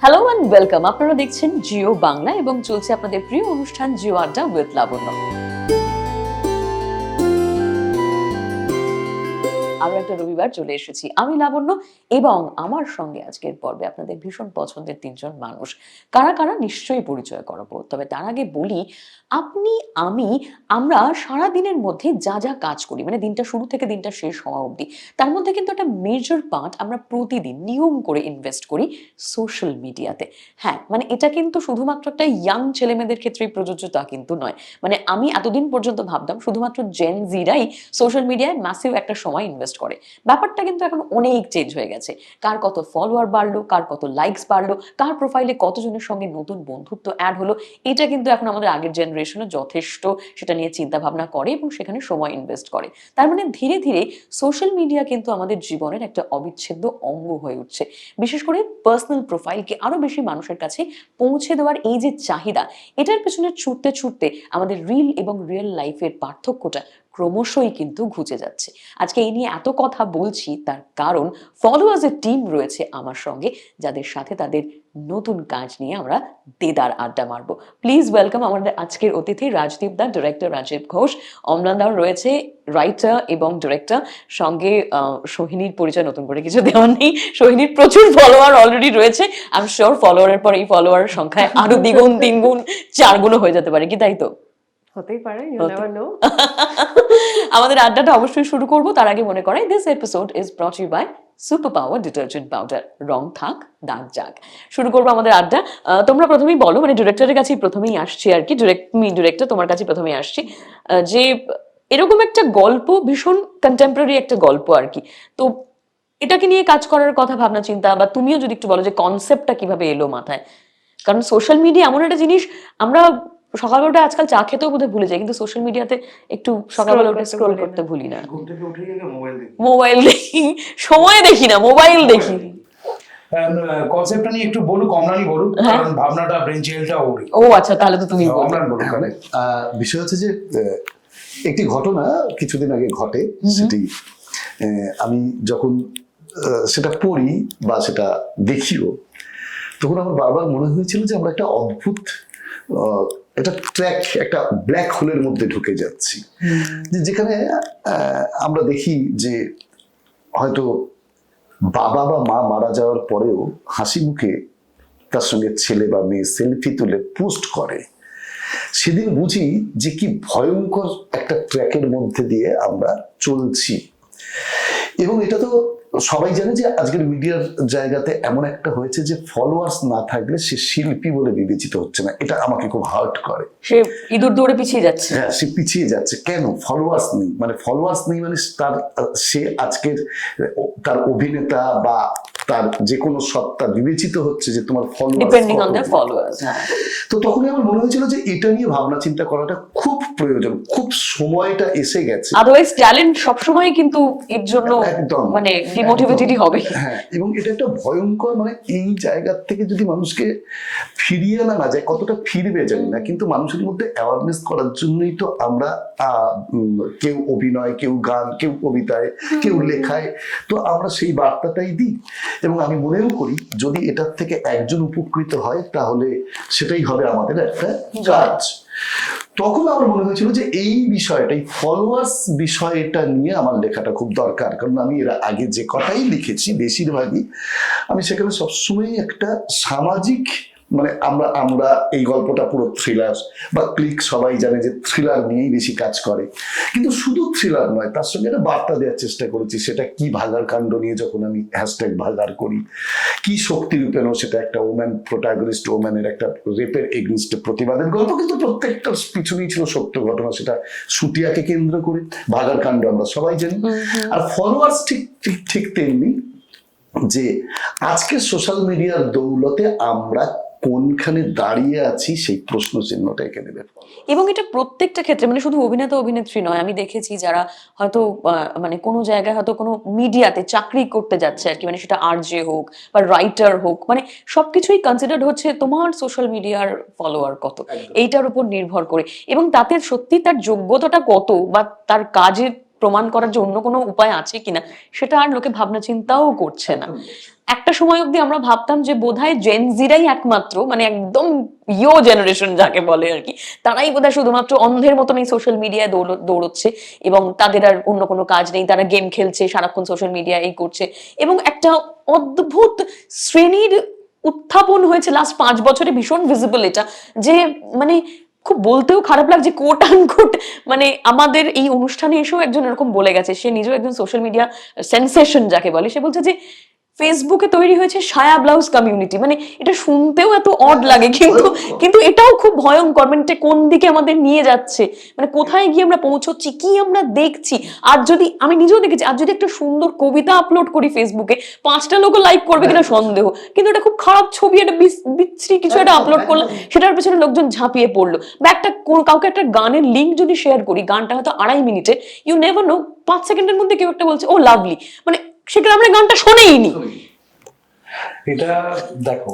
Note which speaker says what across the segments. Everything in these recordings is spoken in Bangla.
Speaker 1: হ্যালো অ্যান্ড ওয়েলকাম আপনারা দেখছেন জিও বাংলা এবং চলছে আপনাদের প্রিয় অনুষ্ঠান জিও আড্ডা উইথ লাবণ্য আরও একটা রবিবার চলে এসেছি। আমি লাবণ্য এবং আমার সঙ্গে আজকের পর্বে আপনাদের ভীষণ পছন্দের তিনজন মানুষ। কারা কারা নিশ্চয়ই পরিচয় করাবো। তবে তার আগে বলি আপনি, আমি, আমরা সারা দিনের মধ্যে যা যা কাজ করি মানে দিনটা শুরু থেকে দিনটা শেষ হওয়া অবধি, তার মধ্যে কিন্তু একটা মেজর পার্ট আমরা প্রতিদিন নিয়ম করে ইনভেস্ট করি সোশ্যাল মিডিয়াতে হ্যাঁ মানে এটা কিন্তু শুধুমাত্র একটা ইয়াং ছেলেমেয়েদের ক্ষেত্রেই প্রযোজ্য তা কিন্তু নয়। মানে আমি এতদিন পর্যন্ত ভাবতাম শুধুমাত্র জেন জিরাই সোশ্যাল মিডিয়ায় ম্যাসিভ একটা সময় ইনভেস্ট করে। ব্যাপারটা কিন্তু এখন অনেক চেঞ্জ হয়ে গেছে। কার কত ফলোয়ার বাড়লো, কার কত লাইকস বাড়লো, কার প্রোফাইলে কতজনের সঙ্গে নতুন বন্ধুত্ব অ্যাড হলো, এটা কিন্তু এখন আমাদের আগের জেনারেশনে যথেষ্ট সেটা নিয়ে চিন্তা ভাবনা করে এবং সেখানে সময় ইনভেস্ট করে। তার মানে ধীরে ধীরে সোশ্যাল মিডিয়া কিন্তু আমাদের জীবনের একটা অবিচ্ছেদ্য অঙ্গ হয়ে উঠছে। বিশেষ করে পার্সোনাল প্রোফাইলকে আরও বেশি মানুষের কাছে পৌঁছে দেওয়ার এই যে চাহিদা, এটার পেছনে ছুটতে ছুটতে আমাদের রিল এবং রিয়েল লাইফের পার্থক্যটা ক্রমশই কিন্তু ঘুচে যাচ্ছে। আজকে এই নিয়ে এত কথা বলছি, তার কারণ ফলোয়ার্সের টিম রয়েছে আমার সঙ্গে, যাদের সাথে তাদের নতুন কাজ নিয়ে আমরা দেদার আড্ডা মারবো। প্লিজ ওয়েলকাম আমাদের আজকের অতিথি, রাজদীপ দা ডিরেক্টর রাজীব ঘোষ। অমলান দাও রয়েছে রাইটার এবং ডিরেক্টর সঙ্গে সোহিনীর পরিচয় নতুন করে কিছু দেওয়ার নেই। সোহিনীর প্রচুর ফলোয়ার অলরেডি রয়েছে। আমি শিওর ফলোয়ারের পর এই ফলোয়ারের সংখ্যায় আরও দ্বিগুণ, তিনগুণ, চারগুণও হয়ে যেতে পারে, কি তাই তো?
Speaker 2: হতেই পারে ইউ নেভার নো
Speaker 1: আমাদের আড্ডাটা অবশ্যই শুরু করব। তার আগে মনে করাই this episode is brought you by super power detergent powder রং থাক দাগ যাক। শুরু করব আমাদের আড্ডা। তোমরা প্রথমেই বলো মানে ডিরেক্টরের কাছেই প্রথমেই আসছি আর কি। ডিরেক্ট মি ডিরেক্টর তোমার কাছে প্রথমেই আসছি। যে এরকম একটা গল্প ভীষণ কন্টেম্পোরারি একটা গল্প আর কি। তো এটাকে নিয়ে কাজ করার কথা ভাবনা চিন্তা বা তুমিও যদি একটু বলো যে কনসেপ্টটা কীভাবে এলো মাথায়। কারণ সোশ্যাল মিডিয়া এমন একটা জিনিস আমরা সকালবেলা আজকাল চা খেতেও বোধহয় ভুলে যায় কিন্তু সোশ্যাল মিডিয়াতে একটু সকালবেলা উঠে
Speaker 2: করতে
Speaker 1: স্ক্রোল। করতে ভুলি না।
Speaker 3: ঘুম থেকে উঠে গেলে মোবাইল দেখি।
Speaker 1: সময় দেখি না মোবাইল দেখি।
Speaker 3: কনসেপ্টটা নিয়ে একটু বলুক অমলানি বলুক
Speaker 1: হ্যাঁ।
Speaker 3: কারণ ভাবনাটা ব্রেন জেলটা ওর
Speaker 1: ও আচ্ছা তাহলে তো তুমি বলো।
Speaker 3: অমলান বলুক
Speaker 4: মানে আহ, বিষয় হচ্ছে যে একটি ঘটনা কিছুদিন আগে ঘটে সেটি আহ, আমি যখন সেটা পড়ি বা সেটা দেখিও তখন আমার বারবার মনে হয়েছিল যে আমরা একটা অদ্ভুত আহ, একটা ট্র্যাক একটা ব্ল্যাক হোলের মধ্যে ঢুকে যাচ্ছি। যেখানে আমরা দেখি যে হয়তো বাবা বা মা মারা যাওয়ার পরেও হাসি মুখে তার সঙ্গে ছেলে বা মেয়ে সেলফি তুলে পোস্ট করে। সেদিন বুঝি যে কি ভয়ঙ্কর একটা ট্র্যাকের মধ্যে দিয়ে আমরা চলছি। এবং এটা তো সবাই জানে যে আজকের মিডিয়ার জায়গাতে এমন একটা হয়েছে যে ফলোয়ার্স না থাকলে সে শিল্পী বলে বিবেচিত হচ্ছে না। এটা আমাকে খুব হার্ট করে।
Speaker 1: সে ইঁদুর দৌড়ে পিছিয়ে যাচ্ছে।
Speaker 4: হ্যাঁ সে পিছিয়ে যাচ্ছে। কেন? ফলোয়ার্স নেই। মানে ফলোয়ার্স নেই মানে তার সে আজকের তার অভিনেতা বা তার যে কোনো সত্তা বিবেচিত হচ্ছে যে তোমার
Speaker 1: depending on the
Speaker 4: followers
Speaker 1: followers
Speaker 4: তো তখনই আমার মনে হয়েছিল যে এটা নিয়ে ভাবনা চিন্তা করাটা খুব প্রয়োজন খুব সময়টা এসে গেছে।
Speaker 1: আদারওয়াইজ ট্যালেন্ট সবসময় কিন্তু এর জন্য
Speaker 4: একদম
Speaker 1: মানে ডিমোটিভেটেডই হবে।
Speaker 4: হ্যাঁ এবং এটা একটা ভয়ঙ্কর মানে এই জায়গা থেকে যদি মানুষকে ফিরিয়ে আনা না যায় কতটা ফিরবে জানি না কিন্তু মানুষের মধ্যে অ্যাওয়ারনেস করার জন্যই তো আমরা আহ, কেউ অভিনয় কেউ গান কেউ কবিতায় কেউ লেখায় তো আমরা সেই বার্তাটাই দিই। এবং আমি মনেও করি, যদি এটার থেকে একজন উপকৃত হয়, তাহলে সেটাই হবে আমাদের একটা কাজ। তখন আমার মনে হয়েছিল যে এই বিষয়টা এই ফলোয়ার্স বিষয়টা নিয়ে আমার লেখাটা খুব দরকার। কারণ আমি এর আগে যে কটাই লিখেছি, বেশিরভাগই, আমি সেখানে সবসময় একটা সামাজিক মানে আমরা আমরা এই গল্পটা পুরো থ্রিলার বা ক্লিক সবাই জানে যে থ্রিলার নিয়েই বেশি কাজ করে। কিন্তু শুধু থ্রিলার নয় তার সঙ্গে একটা বার্তা দেওয়ার চেষ্টা করেছি সেটা কি ভাগার কাণ্ড নিয়ে যখন আমি হ্যাশট্যাগ ভাগার করি কি শক্তি রূপেণ সেটা একটা ওম্যান প্রোটাগনিস্ট ওম্যানের একটা রেপের এগনিস্ট প্রতিবাদের গল্প কিন্তু প্রত্যেকটার পিছনেই ছিল সত্য ঘটনা সেটা সুটিয়াকে কেন্দ্র করে ভাগার কাণ্ড আমরা সবাই জানি। আর ফলোয়ার্স ঠিক ঠিক ঠিক তেমনি যে আজকে সোশ্যাল মিডিয়ার দৌলতে আমরা কোনখানে দাঁড়িয়ে আছি সেই প্রশ্ন চিহ্নটা এঁকে দেবে
Speaker 1: এবং এটা প্রত্যেকটা ক্ষেত্রে মানে শুধু অভিনেতা অভিনেত্রী নয় আমি দেখেছি যারা হয়তো মানে কোনো জায়গায় হয়তো কোনো মিডিয়াতে চাকরি করতে যাচ্ছে আর কি মানে সেটা আর আরজে হোক বা রাইটার হোক মানে সবকিছুই কনসিডার্ড হচ্ছে তোমার সোশ্যাল মিডিয়ার ফলোয়ার কত। এইটার উপর নির্ভর করে। এবং তাতে সত্যি তার যোগ্যতাটা কত বা তার কাজের প্রমাণ করার যে অন্য কোনো উপায় আছে কিনা সেটা আর লোকে ভাবনা চিন্তাও করছে না। একটা সময় অবধি আমরা ভাবতাম যে বোধহয় জেনজিরাই একমাত্র মানে একদম ইয়ো জেনারেশন যাকে বলে আর কি তারাই বোধহয় শুধুমাত্র অন্ধের মতন এই সোশ্যাল মিডিয়ায় দৌড়চ্ছে এবং তাদের আর অন্য কোনো কাজ নেই তারা গেম খেলছে সারাক্ষণ সোশ্যাল মিডিয়া এই করছে এবং একটা অদ্ভুত শ্রেণির উত্থাপন হয়েছে লাস্ট পাঁচ বছরে ভীষণ ভিজিবল এটা যে মানে খুব বলতেও খারাপ লাগছে কোট আনকোট মানে আমাদের এই অনুষ্ঠানে এসেও একজন এরকম বলে গেছে। সে নিজেও একজন সোশ্যাল মিডিয়া সেন্সেশন যাকে বলে। সে বলছে যে ফেসবুকে তৈরি হয়েছে সায়া ব্লাউজ কমিউনিটি মানে এটা শুনতেও এত অড লাগে, কিন্তু কিন্তু এটাও খুব ভয়ঙ্কর। মানে এটা কোন দিকে আমাদের নিয়ে যাচ্ছে? মানে কোথায় গিয়ে আমরা পৌঁছচ্ছি? কি আমরা দেখছি? আর যদি, আমি নিজেও দেখেছি, আর যদি একটা সুন্দর কবিতা আপলোড করি ফেসবুকে পাঁচটা লোক লাইক করবে কিনা সন্দেহ। কিন্তু এটা খুব খারাপ ছবি একটা বিচ্ছিরি কিছু একটা আপলোড করলাম সেটার পেছনে লোকজন ঝাঁপিয়ে পড়ল। বা একটা কাউকে একটা গানের লিঙ্ক যদি শেয়ার করি, গানটা হয়তো আড়াই মিনিটে ইউ নেভার নো পাঁচ সেকেন্ডের মধ্যে কেউ একটা বলছে, ও লাভলি মানে আমরা গানটা শোনেইনি।
Speaker 3: এটা দেখো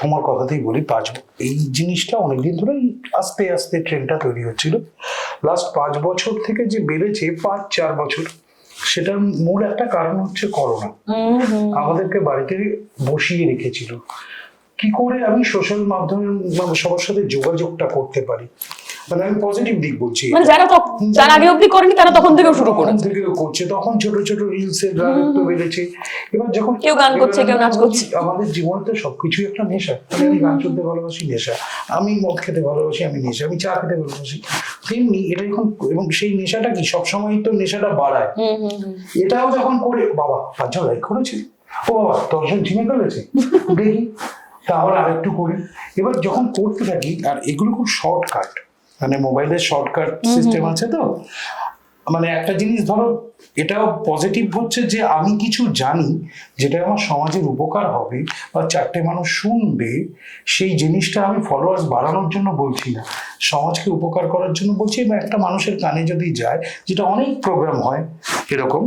Speaker 3: তোমার কথাতেই বলি পাঁচ এই জিনিসটা অনেকদিন ধরে আস্তে আস্তে ট্রেনটা তৈরি হচ্ছিল। লাস্ট পাঁচ বছর থেকে যে বেড়েছে পাঁচ চার বছর সেটার মূল একটা কারণ হচ্ছে করোনা। আমাদেরকে বাড়িতে বসিয়ে রেখেছিল। কি করে আমি সোশ্যাল মাধ্যমে মানে সবার সাথে যোগাযোগটা করতে পারি? মানে আমি পজিটিভ দিক বলছি।
Speaker 1: মানে যারা তখ- যারা আগে অব্দি করেনি তারা তখন থেকেও শুরু করেছে।
Speaker 3: থেকেও করছে। তখন ছোট ছোট রিলসের রাজত্ব বেড়েছে। এবার যখন
Speaker 1: কেউ গান করছে, কেউ নাচ করছে।
Speaker 3: আমাদের জীবনে তো সবকিছুই একটা নেশা। আমি গান শুনতে ভালোবাসি নেশা। আমি মদ খেতে ভালোবাসি আমি নেশা। আমি চা খেতে ভালোবাসি। তেমনি এটা যখন এবং সেই নেশাটা কি? সবসময় তো নেশাটা বাড়ায়। এটাও যখন করে বাবা পাঁচজন লাইক করেছে। ও বাবা দশজন চিনে ফেলেছে। দেখি। তাহলে আরেকটু করি। এবার যখন করতে থাকি আর এগুলো খুব শর্টকাট মানে মোবাইলের শর্টকাট সিস্টেম আছে তো? মানে একটা জিনিস ধরো এটাও পজিটিভ হচ্ছে যে আমি কিছু জানি যেটা আমার সমাজের উপকার হবে বা চারটে মানুষ শুনবে সেই জিনিসটা আমি ফলোয়ার্স বাড়ানোর জন্য বলছি না। সমাজকে উপকার করার জন্য বলছি বা একটা মানুষের কানে যদি যায় যেটা অনেক প্রোগ্রাম হয় এরকম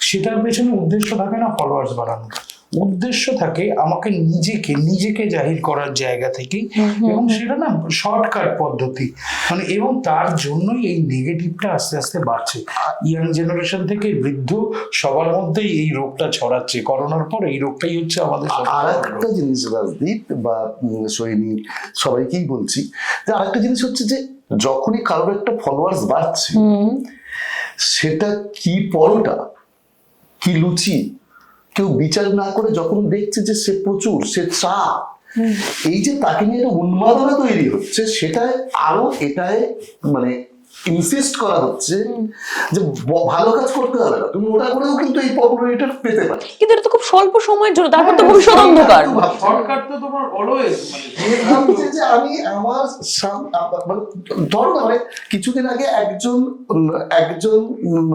Speaker 3: সেটার পেছনে উদ্দেশ্য থাকে না ফলোয়ার্স বাড়ানো উদ্দেশ্য থাকে আমাকে নিজেকে নিজেকে জাহির করার জায়গা থেকেই এবং সেটা না শর্টকাট পদ্ধতি। মানে এবং তার জন্যই এই নেগেটিভটা আস্তে আস্তে বাড়ছে। ইয়াং জেনারেশন থেকে বৃদ্ধ সবার মধ্যেই এই রোগটা ছড়াচ্ছে। করোনার পর এই রোগটাই হচ্ছে আমাদের
Speaker 4: আর একটা জিনিস রাজদীপ বা সৈনী সবাইকেই বলছি যে আরেকটা জিনিস হচ্ছে যে যখনই কারোর একটা ফলোয়ার্স বাড়ছে সেটা কি পরোটা কি লুচি কেউ বিচার না করে যখন দেখছে যে সে প্রচুর সে চা এই যে তাকে নিয়ে একটা উন্মাদনা তৈরি হচ্ছে সেটাই আরও এটাই মানে ইনসিস্ট করা হচ্ছে যে ভালো কাজ করতে হবে না। তুমি ওটা করেও কিন্তু এই পপুলারিটি পেতে পারো।
Speaker 1: কিন্তু এটা তো খুব স্বল্প সময়ের জন্য তারপর তো
Speaker 4: হ্যাঁ,
Speaker 1: ভবিষ্যৎ অন্ধকার।
Speaker 2: শর্টকাট তো তোমার অলওয়েজ মানে
Speaker 4: যে আমি আমার সাম- মানে ধরো মানে কিছুদিন আগে একজন একজন উম,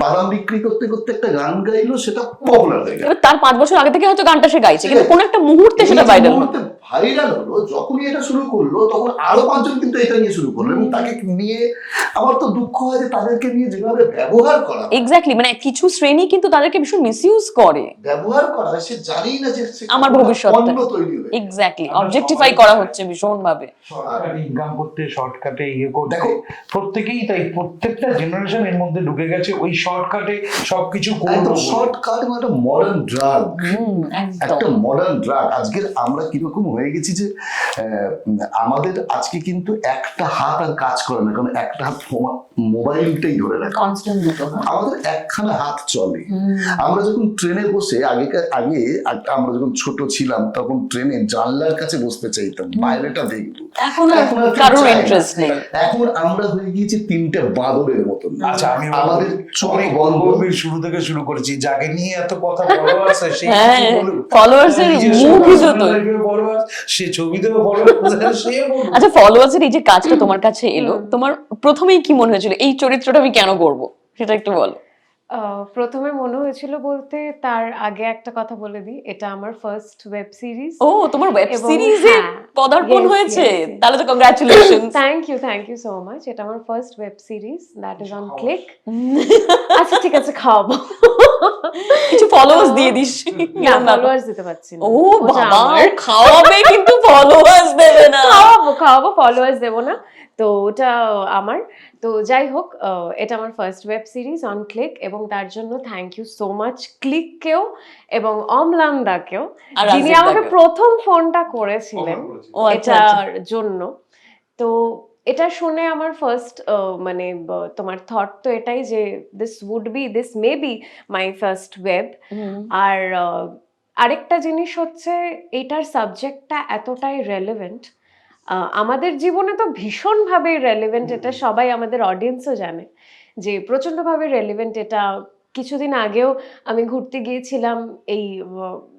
Speaker 4: বাদাম বিক্রি করতে করতে একটা গান গাইলো সেটা পপুলার হয়ে গেল।
Speaker 1: তার পাঁচ বছর আগে থেকে হয়তো গানটা সে গাইছে কিন্তু কোন একটা মুহূর্তে সেটা ভাইরাল
Speaker 4: ভাইরাল হলো যখনই এটা শুরু করল তখন আরও পাঁচজন কিন্তু এটা নিয়ে শুরু করল এবং তাকে নিয়ে আমার তো দুঃখ হয় যে তাদেরকে নিয়ে যেভাবে ব্যবহার করা
Speaker 1: এক্স্যাক্টলি মানে কিছু শ্রেণি কিন্তু তাদেরকে ভীষণ মিসইউজ করে।
Speaker 4: ব্যবহার করা সে জানেই না যে
Speaker 1: আমার ভবিষ্যৎটা।
Speaker 4: পণ্য তৈরি গেছে।
Speaker 1: এক্স্যাক্টলি অবজেক্টিফাই করা হচ্ছে ভীষণ ভাবে
Speaker 3: শর্টকাট ইনকাম করতে শর্টকাটে ইয়ে করতে।
Speaker 4: দেখো।
Speaker 3: প্রত্যেকেই তাই প্রত্যেকটা জেনারেশন এর মধ্যে ঢুকে গেছে ওই শর্টকাটে সবকিছু করব
Speaker 4: একদম শর্টকাট মানে একটা মডার্ন ড্রাগ
Speaker 1: হুম
Speaker 4: একটা
Speaker 1: একদম
Speaker 4: মডার্ন ড্রাগ আজকের আমরা কীরকম হয়ে গেছি যে আমাদের আজকে কিন্তু একটা হাত আর কাজ করে না কারণ একটা হাত মোবাইলটাই ধরে রাখে।
Speaker 1: হয়।
Speaker 4: আমাদের একখানা হাত চলে। আমরা যখন ট্রেনে বসে আগেকার আগে আমরা যখন ছোট ছিলাম তখন ট্রেনে জানলার কাছে বসতে চাইতাম বাইরেটা দেখব।
Speaker 1: এখন
Speaker 4: আমরা হয়ে গিয়েছি তিনটে বাঁদরের মতন।
Speaker 3: আচ্ছা আমি
Speaker 4: আমাদের বন্ধ।
Speaker 3: গল্পের শুরু থেকে শুরু করেছি। যাকে নিয়ে এত কথা বড় আছে সে
Speaker 1: হ্যাঁ,
Speaker 3: বলুক। সে ছবিতেও।
Speaker 1: আচ্ছা ফলোয়ার্সের এই যে কাজটা তোমার কাছে এলো তোমার প্রথমেই কি মনে হয়েছিল এই চরিত্রটা আমি কেন করব সেটা একটু বলো।
Speaker 5: আহ, প্রথমে মনে হয়েছিল বলতে তার আগে একটা কথা বলে দিই এটা আমার ফার্স্ট ওয়েব সিরিজ
Speaker 1: ও তোমার ওয়েব
Speaker 5: এবং
Speaker 1: সিরিজে
Speaker 5: হ্যাঁ,
Speaker 1: পদার্পণ হয়েছে. তাহলে তো congratulation
Speaker 5: thank you thank you so much এটা আমার first web series that is on Klikk আচ্ছা ঠিক আছে খাওয়াবো।
Speaker 1: কিছু ফলোয়ার্স দিয়ে দিস।
Speaker 5: না ফলোয়ার্স দিতে পারছি না।
Speaker 1: ও বাবা খাওয়াবে কিন্তু ফলোয়ার্স দেবে না।
Speaker 5: খাওয়াবো খাওয়াবো ফলোয়ার্স দেবো না। তো ওটা আমার। তো যাই হোক আহ, এটা আমার first web series on Klikk এবং তার জন্য থ্যাংক ইউ সো মাচ ক্লিককেও এবং অমলামদাকেও যিনি আমাকে প্রথম ফোনটা করেছিলেন
Speaker 1: ও আচ্ছা আচ্ছা।
Speaker 5: এটার জন্য। তো এটা শুনে আমার ফার্স্ট মানে তোমার থট তো এটাই যে this would be this may be my first web আর আরেকটা জিনিস হচ্ছে এটার সাবজেক্টটা এতটাই রেলেভেন্ট আমাদের জীবনে তো ভীষণভাবে রেলেভেন্ট এটা সবাই আমাদের অডিয়েন্সও জানে যে প্রচণ্ডভাবে রেলেভেন্ট এটা কিছুদিন আগেও আমি ঘুরতে গিয়েছিলাম এই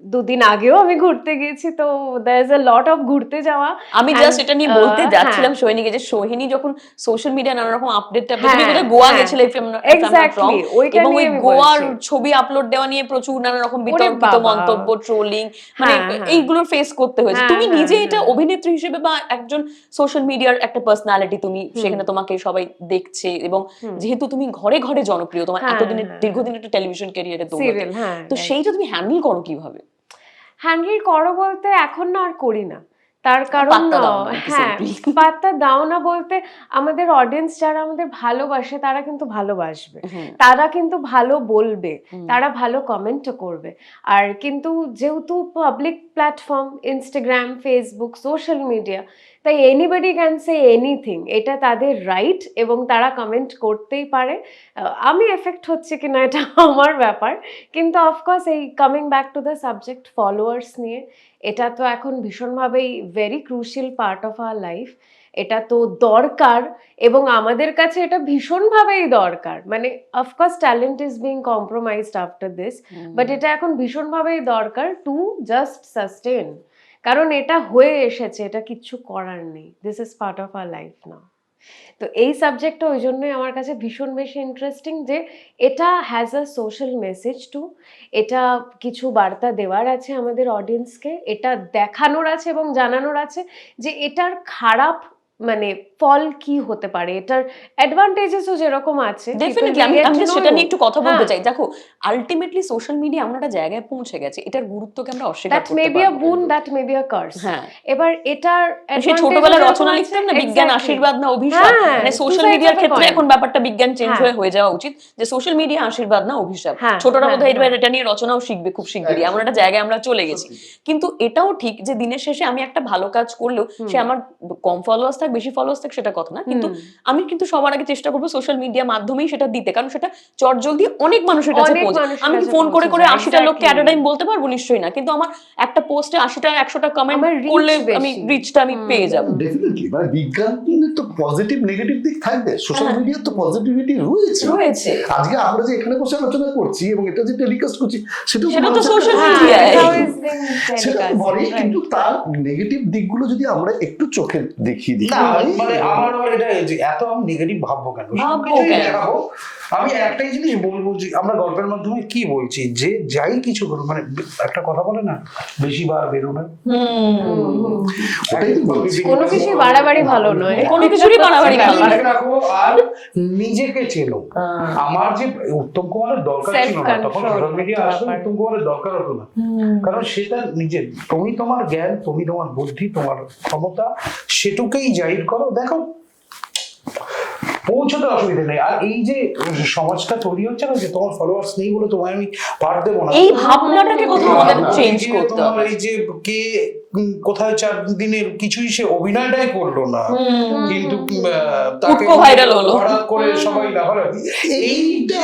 Speaker 5: দুদিন আগেও আমি ঘুরতে গিয়েছি তো there is a lot of ঘুরতে যাওয়া
Speaker 1: আমি জাস্ট এটা নিয়ে বলতে যাচ্ছিলাম সোহিনীকে যে সোহিনী যখন সোশ্যাল মিডিয়া নানা রকম আপডেট তুমি
Speaker 5: হ্যাঁ,
Speaker 1: গোয়া
Speaker 5: হ্যাঁ।
Speaker 1: গেছিলে
Speaker 5: এক্স্যাক্টলি ওইটা
Speaker 1: এবং ওই গোয়ার ছবি আপলোড দেওয়া নিয়ে প্রচুর নানা রকম বিতর্কিত মন্তব্য ট্রোলিং মানে
Speaker 5: হ্যাঁ, হ্যাঁ।
Speaker 1: এইগুলো ফেস করতে হয়েছে
Speaker 5: হ্যাঁ,
Speaker 1: তুমি
Speaker 5: হ্যাঁ,
Speaker 1: নিজে এটা
Speaker 5: হ্যাঁ।
Speaker 1: অভিনেত্রী হিসেবে বা একজন সোশ্যাল মিডিয়ার একটা পার্সোনালিটি তুমি সেখানে তোমাকে সবাই দেখছে এবং যেহেতু তুমি ঘরে ঘরে জনপ্রিয় তোমার
Speaker 5: হ্যাঁ,
Speaker 1: এতদিনের
Speaker 5: হ্যাঁ।
Speaker 1: দীর্ঘদিনের একটা টেলিভিশন ক্যারিয়ারে তো সেইটা তুমি হ্যান্ডেল করো কীভাবে?
Speaker 5: হ্যান্ডেল করো বলতে এখন না আর করি না। তার কারণ হ্যাঁ। পাত্তা দাও না বলতে আমাদের অডিয়েন্স যারা আমাদের ভালোবাসে তারা কিন্তু ভালোবাসবে। তারা কিন্তু ভালো বলবে তারা ভালো কমেন্টও করবে। আর কিন্তু যেহেতু public platform Instagram Facebook social media তাই এনিবডি ক্যান সে এনিথিং এটা তাদের রাইট এবং তারা কমেন্ট করতেই পারে। আমি এফেক্ট হচ্ছে কিনা এটা আমার ব্যাপার। কিন্তু অফকোর্স এই coming back to the subject followers নিয়ে এটা তো এখন ভীষণভাবেই very crucial part of our life এটা তো দরকার এবং আমাদের কাছে এটা ভীষণভাবেই দরকার। মানে of course talent is being compromised after this but এটা এখন ভীষণভাবেই দরকার টু জাস্ট সাস্টেন কারণ এটা হয়ে এসেছে, এটা কিচ্ছু করার নেই। This is part of our life না তো এই সাবজেক্টটা ওই জন্যই আমার কাছে ভীষণ বেশি ইন্টারেস্টিং যে এটা has a social message to এটা কিছু বার্তা দেওয়ার আছে আমাদের অডিয়েন্সকে এটা দেখানোর আছে এবং জানানোর আছে যে এটার খারাপ মানে ফল কি হতে পারে? এটার অ্যাডভান্টেজেসও যেরকম আছে
Speaker 1: ডেফিনেটলি আমি আমি সেটা নিয়ে একটু কথা বলতে
Speaker 5: হ্যাঁ।
Speaker 1: চাই। দেখো আলটিমেটলি সোশ্যাল মিডিয়া আমরা একটা জায়গায় পৌঁছে গেছে এটার গুরুত্বকে আমরা অস্বীকার
Speaker 5: দ্যাট মে
Speaker 1: করতে
Speaker 5: be a boon that may be a curse
Speaker 1: হ্যাঁ।
Speaker 5: এবার এটার
Speaker 1: সে
Speaker 5: যেরকম
Speaker 1: রচনা লিখতাম না বিজ্ঞান আশীর্বাদ না অভিশাপ।
Speaker 5: হ্যাঁ,
Speaker 1: মানে সোশ্যাল মিডিয়ার ক্ষেত্রে এখন ব্যাপারটা বিজ্ঞান চেঞ্জ
Speaker 5: হ্যাঁ।
Speaker 1: হয়ে হয়ে যাওয়া উচিত। যে সোশ্যাল মিডিয়া আশীর্বাদ না অভিশাপ। ছোটরা
Speaker 5: হ্যাঁ,
Speaker 1: বোধহয়
Speaker 5: হ্যাঁ।
Speaker 1: এটা নিয়ে রচনাও শিখবে খুব শিগগিরই। এমন একটা জায়গায় আমরা চলে গেছি। কিন্তু এটাও ঠিক যে দিনের শেষে আমি একটা ভালো কাজ করলেও সে আমার কম ফলোয়ার্স থাক বেশি ফলোয়ার্স থাক সেটা কথা না। কিন্তু আমি কিন্তু সবার আগে চেষ্টা করব সোশ্যাল মিডিয়া মাধ্যমেই সেটা দিতে। কারণ সেটা চট জলদি অনেক মানুষের কাছে পৌঁছে আমি কি ফোন করে করে আশিটা লোককে অ্যাট টাইম বলতে পারব? নিশ্চয়ই না। কিন্তু আমার একটা পোস্টে আশিটা একশোটা কমেন্ট করলে আমি রিচটা আমি পেয়ে যাব।
Speaker 4: ডেফিনেটলি মানে বিজ্ঞানের তো পজিটিভ নেগেটিভ দিক থাকবে। সোশ্যাল। মিডিয়ার তো পজিটিভিটি রয়েছে।
Speaker 1: রয়েছে।
Speaker 4: আজকে আমরা যে এখানে বসে আলোচনা করছি এবং এটা যে টেলিকাস্ট করছি
Speaker 1: সেটা তো
Speaker 4: মানুষের
Speaker 1: social
Speaker 4: কাছে-
Speaker 5: হ্যাঁ,
Speaker 4: কিন্তু তার নেগেটিভ দিকগুলো যদি আমরা একটু চোখে দেখিয়ে দিই
Speaker 3: না মানে আমার আবার এটা যে এত আমি নেগেটিভ ভাববো কেন? আমি একটাই জিনিস বলব যে আমরা গল্পের মাধ্যমে কি বলছি? যে যাই কিছু করুন মানে একটা কথা বলে না বেশি বার বেরোবে
Speaker 4: ওটাই তো বলছি।
Speaker 5: কোনো কিছুই বাড়াবাড়ি ভালো নয়।
Speaker 1: কোনো কিছুরই বাড়াবাড়ি ভালো নয়।
Speaker 3: রাখো আর নিজেকে চেনো। আমার যে উত্তম কুমারের দরকার ছিল না তখন সোশ্যাল মিডিয়া আসলে উত্তম কুমারের দরকার হতো না। কারণ সেটা নিজের। তুমি তোমার জ্ঞান তুমি তোমার বুদ্ধি তোমার ক্ষমতা সেটুকেই জাহির করো দেখো। পৌঁছতে অসুবিধা নেই। আর এই যে সমাজটা তৈরি হচ্ছে না যে তোমার ফলোয়ার্স নেই বলে তোমায় আমি পার দেবো না।
Speaker 1: এই ভাবনাটাকে কোথাও আমাদের চেঞ্জ করতে হবে।
Speaker 3: এই যে কে কোথায় চার দিনের কিছুই সে অভিনয়টাই করল না। কিন্তু তাকে
Speaker 1: viral হলো।
Speaker 3: হঠাৎ করে সবাই এইটা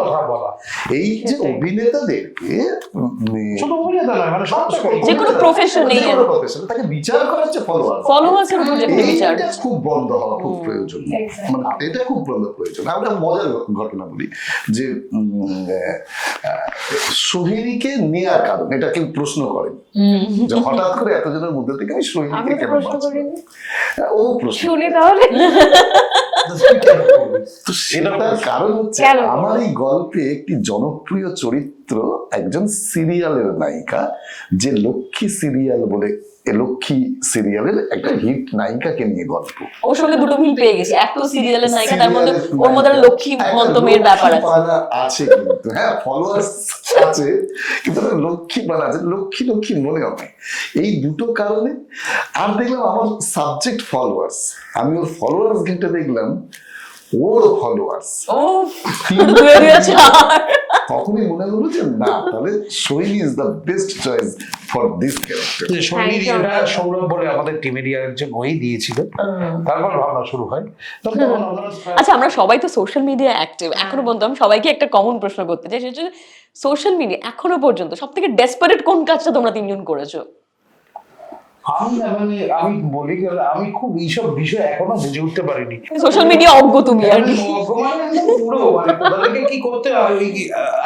Speaker 3: কথা বলা।
Speaker 4: এই যে অভিনেতাদেরকে
Speaker 3: শুধু অভিনেতা নয় মানে সব
Speaker 1: যে কোনো profession এই
Speaker 4: যে কোনো profession, তাকে বিচার করা হচ্ছে ফলোয়ার
Speaker 1: উপর যে বিচার।
Speaker 4: খুব বন্ধ হওয়া খুব প্রয়োজন। মানে এটা খুব বন্ধ প্রয়োজন। আমরা মজার ঘটনা বলি যে সোহিনীকে নেয়ার কারণ এটা কেউ প্রশ্ন করেন। যে হঠাৎ করে এতজনের মধ্যে থেকে আমি কেন?
Speaker 5: করিনি।
Speaker 4: ও প্রশ্ন
Speaker 5: শুনি তাহলে।
Speaker 4: তো সেটার কারণ হচ্ছে? আমার এই গল্পে একটি জনপ্রিয় চরিত্র একজন সিরিয়ালের নায়িকা যে লক্ষ্মী সিরিয়াল বলে লক্ষ্মী সিরিয়ালের একটা হিট নায়িকাকে নিয়ে গল্প।
Speaker 1: ওর সঙ্গে দুটো মিল পেয়ে গেছি। এক তো সিরিয়ালের নায়িকা তার মধ্যে ওর মধ্যে লক্ষ্মী ব্যাপার আছে।
Speaker 4: আছে কিন্তু হ্যাঁ ফলোয়ার্স আছে কিন্তু একটা লক্ষ্মীপানা আছে। লক্ষ্মী লক্ষ্মী মনে হয় এই দুটো কারণে আর দেখলাম আমার সাবজেক্ট ফলোয়ার্স আমি ওর ফলোয়ার্স ঘেটে দেখলাম ওর ফলোয়ার্স
Speaker 1: ও
Speaker 4: তখনই মনে হলো যে না তাহলে Sohini is the best choice for this character
Speaker 5: you.
Speaker 3: এটা সৌরভ বলে আমাদের টিমের একজন ওই দিয়েছিল। তারপর ভাবনা শুরু হয়।
Speaker 1: আচ্ছা আমরা সবাই তো সোশ্যাল মিডিয়া অ্যাক্টিভ এখনও পর্যন্ত আমি সবাইকে একটা কমন প্রশ্ন করতে চাই সেটা সোশ্যাল মিডিয়া এখনও পর্যন্ত সবথেকে ডেসপারেট কোন কাজটা তোমরা তিনজন করেছ?
Speaker 3: আমি মানে আমি বলি আমি খুব এইসব বিষয় এখনও বুঝে উঠতে পারিনি।
Speaker 1: সোশ্যাল মিডিয়া অজ্ঞ তুমি আর কি।
Speaker 3: পুরো মানে কি করতে হয়? ওই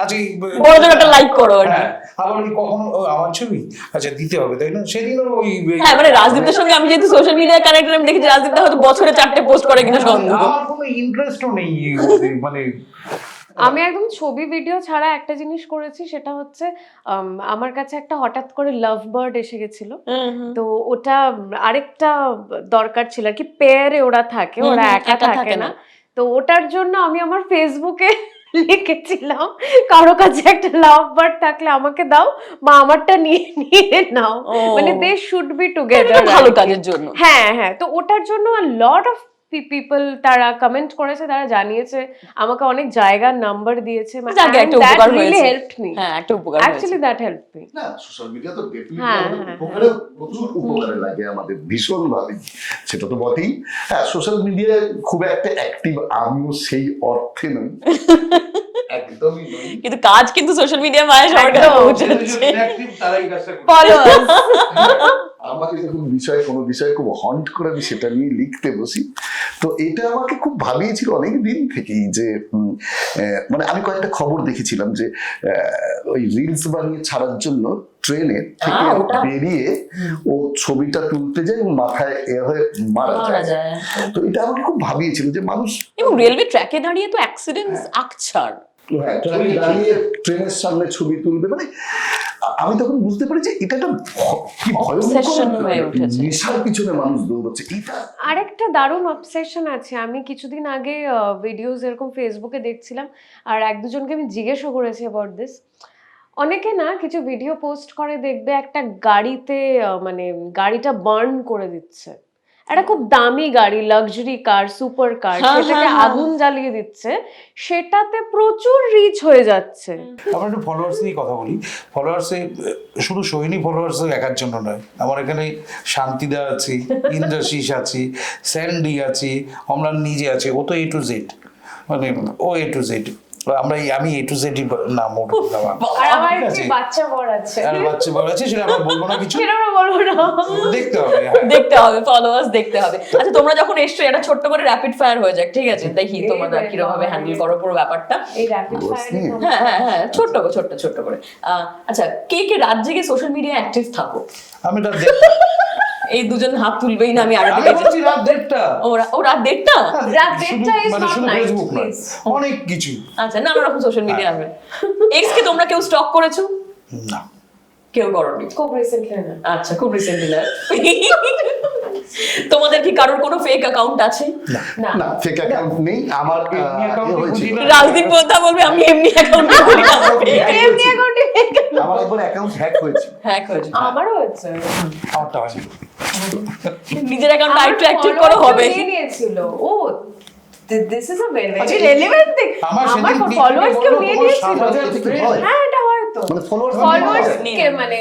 Speaker 3: আজকে
Speaker 1: বড় একটা লাইক করো আর
Speaker 3: হ্যাঁ আবার কখনো আমার ছবি? আচ্ছা দিতে হবে তাই না? সেদিনও ওই
Speaker 1: হ্যাঁ মানে রাজদীপের সঙ্গে আমি যেহেতু সোশ্যাল মিডিয়া কানেক্টেড আমি দেখেছি রাজদীপটা হয়তো বছরে চারটে পোস্ট করে কিনা সন্দেহ।
Speaker 3: আমার কোনো ইন্টারেস্টও নেই মানে
Speaker 5: আমি একদম ছবি ভিডিও ছাড়া একটা জিনিস করেছি সেটা হচ্ছে আমার কাছে একটা হঠাৎ করে লাভ বার্ড এসে গেছিল। তো ওটা আরেকটা দরকার ছিল আর কি পেয়ারে ওরা থাকে ওরা একা থাকে না। তো ওটার জন্য আমি আমার ফেসবুকে লিখেছিলাম কারও কাছে একটা লাভ বার্ড থাকলে আমাকে দাও বা আমারটা নিয়ে নিয়ে নাও। মানে দে শুড বি টুগেদার
Speaker 1: ভালো কাজের জন্য।
Speaker 5: হ্যাঁ হ্যাঁ তো ওটার জন্য লট অফ পিপল তারা কমেন্ট করেছে তারা জানিয়েছে আমাকে অনেক জায়গার নাম্বার দিয়েছে
Speaker 1: যাকে একটা উপকার হয়েছে।
Speaker 5: হেল্প মি
Speaker 1: হ্যাঁ একটা উপকার হয়েছে।
Speaker 5: অ্যাকচুয়ালি দ্যাট হেল্প মি
Speaker 4: না সোশ্যাল মিডিয়া তো ডেফিনেটলি
Speaker 5: হ্যাঁ, হ্যাঁ,
Speaker 4: উপকারে প্রচুর উপকারে লাগে আমাদের ভীষণ ভাবে সেটা তো বটেই। হ্যাঁ সোশ্যাল মিডিয়ায় খুব একটা অ্যাক্টিভ আমিও সেই অর্থে নই। একদমই
Speaker 1: কিন্তু কাজ কিন্তু সোশ্যাল মিডিয়া মায়ের
Speaker 5: একদম।
Speaker 1: পৌঁছাচ্ছে।
Speaker 4: আমাকে যখন বিষয় কোনো বিষয় খুব হন্ট করে আমি সেটা নিয়ে লিখতে বসি। তো এটা আমাকে খুব ভাবিয়েছিল অনেক দিন থেকেই যে মানে আমি কয়েকটা খবর দেখেছিলাম যে ওই রিলস বানিয়ে ছাড়ার জন্য ট্রেনে থেকে বেরিয়ে ও ছবিটা তুলতে যায় এবং মাথায় এ হয়ে মারা যায়। তো এটা আমাকে খুব ভাবিয়েছিল যে মানুষ
Speaker 1: এবং রেলওয়ে ট্র্যাকে দাঁড়িয়ে তো অ্যাক্সিডেন্টস আকছার
Speaker 4: হ্যাঁ, ট্রেনে দাঁড়িয়ে ট্রেনের সামনে ছবি তুলবে মানে আমি তখন বুঝতে পারি যে এটা একটা কি
Speaker 1: হয়ে
Speaker 4: ভয়ঙ্কর
Speaker 1: উঠেছে।
Speaker 4: নেশার পিছনে মানুষ দৌড়চ্ছে। এটা
Speaker 5: আরেকটা দারুণ অবসেশন আছে। আমি কিছুদিন আগে ভিডিওস এরকম ফেসবুকে দেখছিলাম আর এক দুজনকে আমি জিজ্ঞেসও করেছি অ্যাবাউট দিস অনেকে না কিছু ভিডিও পোস্ট করে দেখবে একটা গাড়িতে মানে গাড়িটা বার্ন করে দিচ্ছে। একটা খুব দামি গাড়ি লাক্সারি কার সুপার কার সেটাকে
Speaker 1: হ্যাঁ, হ্যাঁ।
Speaker 5: আগুন জ্বালিয়ে দিচ্ছে সেটাতে প্রচুর রিচ হয়ে যাচ্ছে।
Speaker 3: আমরা একটু ফলোয়ার্স নিয়ে কথা বলি। ফলোয়ার্সে শুধু সোহিনী ফলোয়ার্স একার জন্য নয় আমার এখানে শান্তিদা আছে ইন্দ্রাশিস আছে স্যান্ডি আছে আমরা নিজে আছে ও তো এ টু জেড মানে ও এ টু জেড আমরা আমি এ টু জেডই নাম ওর
Speaker 5: আর আমার একটি বাচ্চা বর আছে।
Speaker 3: আর বাচ্চা বড় আছে সেটা আমরা বলব না কিছু।
Speaker 5: সেটা আমরা বলব না।
Speaker 3: দেখতে হবে হ্যাঁ।
Speaker 1: দেখতে হবে ফলোয়ার্স দেখতে হবে। আচ্ছা তোমরা যখন এসছো এটা ছোট্ট করে র্যাপিড ফায়ার হয়ে যাক ঠিক আছে? দেখি তোমরা কীরকম ভাবে হ্যান্ডেল করো পুরো ব্যাপারটা।
Speaker 5: এই র্যাপিড ফায়ার
Speaker 1: হ্যাঁ হ্যাঁ হ্যাঁ ছোট্ট করে ছোট্ট ছোট্ট করে। আহ, আচ্ছা কে কে রাত জেগে সোশ্যাল মিডিয়া অ্যাক্টিভ থাকো?
Speaker 3: আমি এটা
Speaker 1: এই দুজন হাত তুলবেই না আমি আগে দেখেছি।
Speaker 3: বলছি রাত দেড়টা।
Speaker 1: ও রা- ও রাত দেড়টা?
Speaker 5: রাত
Speaker 3: শুধু-
Speaker 5: দেড়টা
Speaker 3: মানে ফেসবুক নয়।
Speaker 5: please.
Speaker 3: অনেক কিছু।
Speaker 1: আচ্ছা নানা রকম সোশ্যাল মিডিয়া হবে এক্স কে তোমরা কেউ স্টক করেছ?
Speaker 3: না।
Speaker 1: কেউ করনি।
Speaker 5: খুব রিসেন্টলি না।
Speaker 1: আচ্ছা খুব রিসেন্টলি না। তোমাদের কি কারোর কোনো ফেক অ্যাকাউন্ট আছে?
Speaker 5: না।
Speaker 4: না। ফেক অ্যাকাউন্ট নেই। আমার ইয়ে
Speaker 3: না।
Speaker 1: রাজদীপ কথা বলবে আমি এমনি অ্যাকাউন্ট করি না।
Speaker 5: এমনি অ্যাকাউন্টে
Speaker 4: আমার একবার অ্যাকাউন্ট হ্যাক হয়েছে।
Speaker 1: হ্যাঁ হয়েছে।
Speaker 5: আমারও হয়েছে।
Speaker 3: আমারটা হয়নি।
Speaker 1: নিজের অ্যাকাউন্ট আইটু অ্যাক্টিভ করো হবে।
Speaker 5: নিয়েছিল। ও this is a very relevant thing
Speaker 3: আমার
Speaker 5: আমার ফলোয়ার্স কেউ নিয়ে নিয়েছিল?
Speaker 3: সাত হাজার
Speaker 4: থেকে হয়।
Speaker 5: এটা হয়তো
Speaker 4: ফলোয়ার্স
Speaker 5: ফলোয়ার্স কে মানে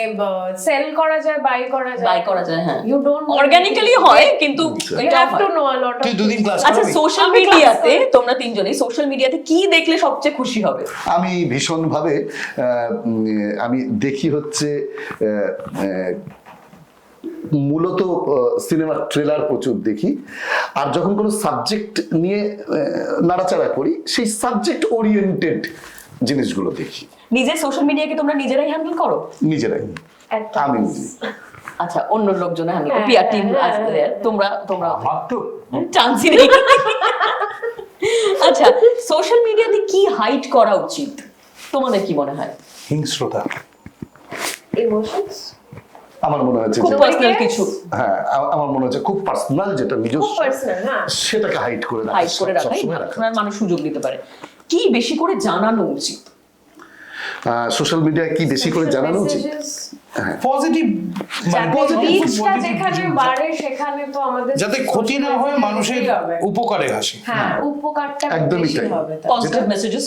Speaker 5: সেল করা যায় বাই করা যায়।
Speaker 1: বাই করা যায় হ্যাঁ।
Speaker 5: ইউ ডোন্ট
Speaker 1: অর্গানিক্যালি হয় কিন্তু
Speaker 5: ইউ
Speaker 1: এটা
Speaker 5: have to know a lot of
Speaker 3: দুদিন ক্লাস
Speaker 1: আচ্ছা সোশ্যাল মিডিয়াতে তোমরা তিনজনই সোশ্যাল মিডিয়াতে কি দেখলে সবচেয়ে খুশি হবে?
Speaker 4: আমি ভীষণভাবে আমি দেখি হচ্ছে মূলত সিনেমার ট্রেলার প্রচুর দেখি। আর যখন কোনো সাবজেক্ট নিয়ে নাড়াচাড়া করি সেই সাবজেক্ট ওরিয়েন্টেড জিনিসগুলো দেখি।
Speaker 1: নিজের সোশ্যাল মিডিয়াকে তোমরা নিজেরাই হ্যান্ডেল করো?
Speaker 4: নিজেরাই। আমি নিজে।
Speaker 1: আচ্ছা অন্য লোকজন হ্যান্ডেল
Speaker 5: হ্যাঁ,
Speaker 1: পিআর টিম। তোমরা তোমরা
Speaker 3: আমার তো।
Speaker 1: চান্সই নেই। আচ্ছা সোশ্যাল মিডিয়াতে কি হাইড করা উচিত? তোমাদের কি মনে হয়?
Speaker 3: হিংস্রতা।
Speaker 5: ইমোশনস
Speaker 4: আমার মনে হচ্ছে
Speaker 1: খুব পার্সোনাল কিছু।
Speaker 4: হ্যাঁ আমার মনে হচ্ছে খুব পার্সোনাল যেটা
Speaker 5: খুব
Speaker 4: নিজস্ব
Speaker 5: পার্সোনাল হ্যাঁ
Speaker 4: সেটাকে হাইড করে রাখা
Speaker 1: হাইড করে
Speaker 4: রাখা
Speaker 1: মানুষ সুযোগ দিতে পারে। কি বেশি করে জানানো উচিত?
Speaker 4: সোশ্যাল মিডিয়ায় কি বেশি করে জানানো উচিত?
Speaker 3: পজিটিভ মানে positive
Speaker 5: যেখানে বাড়ে সেখানে তো আমাদের
Speaker 3: যাতে ক্ষতি না হয় মানুষের উপকারে আসে।
Speaker 5: হ্যাঁ উপকারটা
Speaker 4: একদমই তাই।
Speaker 1: পজিটিভ মেসেজেস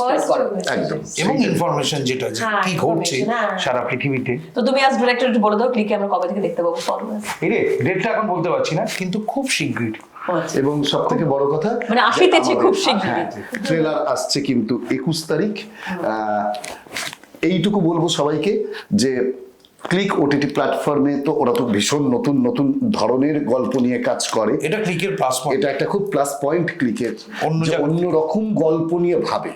Speaker 4: একদম।
Speaker 3: এবং ইনফরমেশন যেটা
Speaker 5: হ্যাঁ,
Speaker 3: কি ঘটছে
Speaker 5: হ্যাঁ।
Speaker 3: সারা পৃথিবীতে।
Speaker 1: তো তুমি আজ ডিরেক্টর একটু বলে দাও ক্লিকে আমরা কবে থেকে দেখতে পাবো ফলোয়ার্স
Speaker 3: এই রে ডেটটা এখন বলতে পারছি না কিন্তু খুব শীঘ্রই।
Speaker 4: এবং সব থেকে বড় কথা
Speaker 1: মানে আসিতেছে খুব শিগগিরই।
Speaker 4: ট্রেলার আসছে কিন্তু একুশ তারিখ। আহ, এইটুকু বলব সবাইকে যে ক্লিক ওটিটি প্ল্যাটফর্মে তো ওরা তো ভীষণ নতুন নতুন ধরনের গল্প নিয়ে কাজ করে।
Speaker 3: এটা ক্লিকের প্লাস পয়েন্ট
Speaker 4: এটা একটা খুব প্লাস পয়েন্ট ক্লিকের।
Speaker 3: অন্য
Speaker 4: অন্য রকম গল্প নিয়ে ভাবে।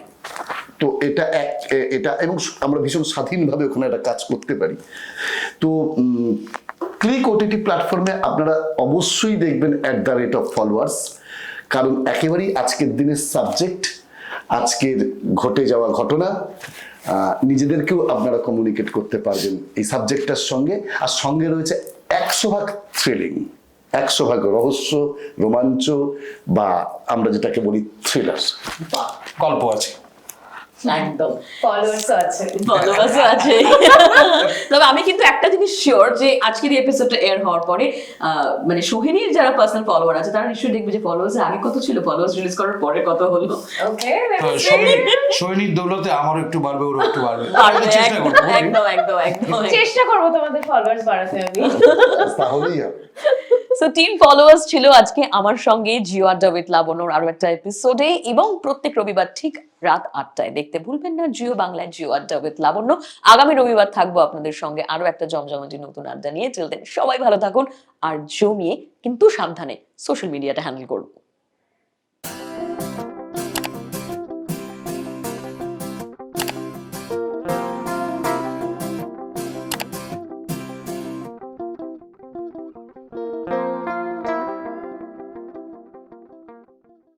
Speaker 4: তো এটা এক এটা এবং আমরা ভীষণ স্বাধীনভাবে ওখানে একটা কাজ করতে পারি। তো ক্লিক ওটিটি প্ল্যাটফর্মে আপনারা অবশ্যই দেখবেন at the rate of followers কারণ একেবারেই আজকের দিনের সাবজেক্ট আজকের ঘটে যাওয়া ঘটনা। নিজেদেরকেও আপনারা কমিউনিকেট করতে পারবেন এই সাবজেক্টটার সঙ্গে। আর সঙ্গে রয়েছে একশো ভাগ থ্রিলিং একশো ভাগ রহস্য, রোমাঞ্চ বা আমরা যেটাকে বলি থ্রিলার
Speaker 3: গল্প আছে।
Speaker 1: একদম।
Speaker 5: Followers আছে।
Speaker 1: ভালোবাসা আছে। তবে আমি কিন্তু একটা জিনিস শিওর যে আজকের এই এপিসোডটা এয়ার হওয়ার পরে আহ, মানে সোহিনীর যারা পার্সোনাল ফলোয়ার আছে তারা নিশ্চয়ই দেখবে যে ফলোয়ার্স আগে কত ছিল? ফলোয়ার্স রিলিজ করার পরে কত হলো?
Speaker 3: সৈনিক সৈনিক দৌলতে আমারও একটু বাড়বে ওরও একটু বাড়বে। চেষ্টা
Speaker 1: একদম একদম একদম একদম।
Speaker 5: চেষ্টা করব তোমাদের ফলোয়ার্স বাড়াতে আমি।
Speaker 4: তাহলেই
Speaker 1: সো টিম ফলোয়ার্স ছিল আজকে আমার সঙ্গে জিও আড্ডা উইথ লাবণ্যর আরও একটা এপিসোডে এবং প্রত্যেক রবিবার ঠিক রাত আটটায়। দেখতে ভুলবেন না, জিও বাংলায় জিও আড্ডা উইথ লাবণ্য। আগামী রবিবার থাকব আপনাদের সঙ্গে আরও একটা জমজমাটি নতুন আড্ডা নিয়ে। চলতেন সবাই ভালো থাকুন আর জমিয়ে কিন্তু সাবধানে সোশ্যাল মিডিয়াটা হ্যান্ডেল করুন